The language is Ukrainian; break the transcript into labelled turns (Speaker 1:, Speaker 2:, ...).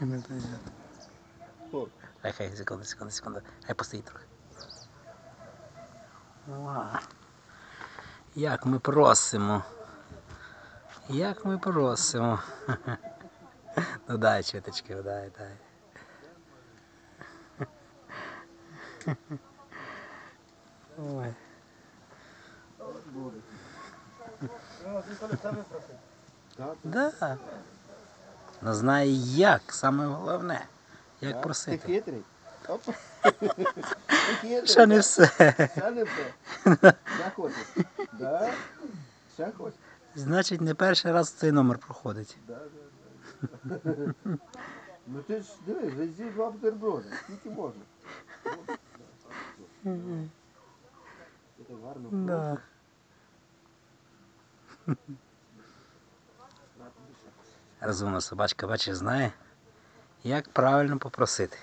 Speaker 1: О,
Speaker 2: Хай, секунду, секунду, секунду. Хай постоїть трохи. Ва. Як ми просимо. Як ми просимо. Ну дай, чвіточки, дай, дай. Ой. Да. Ну знає як, саме головне. Як
Speaker 1: Ти
Speaker 2: просити.
Speaker 1: Ти хитрий.
Speaker 2: Ще не все.
Speaker 1: Ще не все. Ще хочеш. Да? Ще хочеш.
Speaker 2: Значить, не перший раз цей номер проходить.
Speaker 1: Да, да, да. Ну ти ж дивись, везі два бутерброди. Скільки можна? Так гарно
Speaker 2: Да. Розумна собачка, бачиш, знає, як правильно попросити.